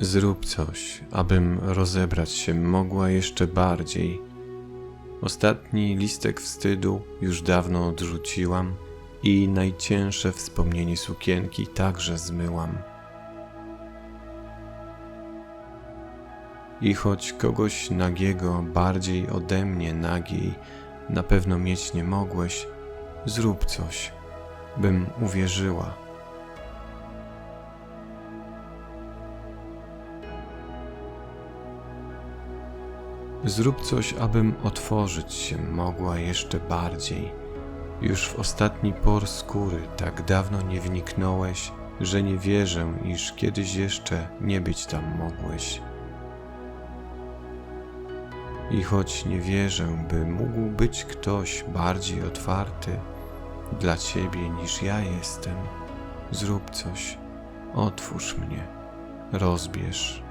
Zrób coś, abym rozebrać się mogła jeszcze bardziej. Ostatni listek wstydu już dawno odrzuciłam i najcięższe wspomnienie sukienki także zmyłam. I choć kogoś nagiego bardziej ode mnie nagiej na pewno mieć nie mogłeś, zrób coś, bym uwierzyła. Zrób coś, abym otworzyć się mogła jeszcze bardziej. Już w ostatni por skóry tak dawno nie wniknąłeś, że nie wierzę, iż kiedyś jeszcze nie być tam mogłeś. I choć nie wierzę, by mógł być ktoś bardziej otwarty dla ciebie niż ja jestem, zrób coś, otwórz mnie, rozbierz.